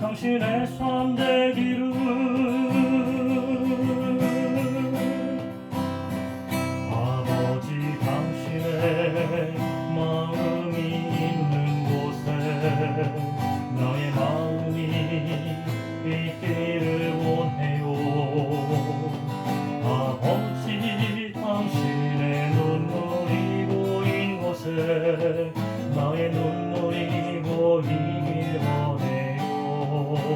당신의 삶 되기를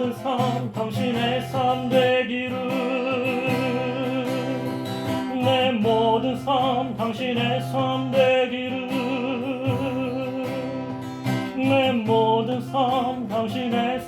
모든 삶 당신의 삶 되기를. 내 모든 삶 당신의 삶 되기를. 내 모든 삶 당신의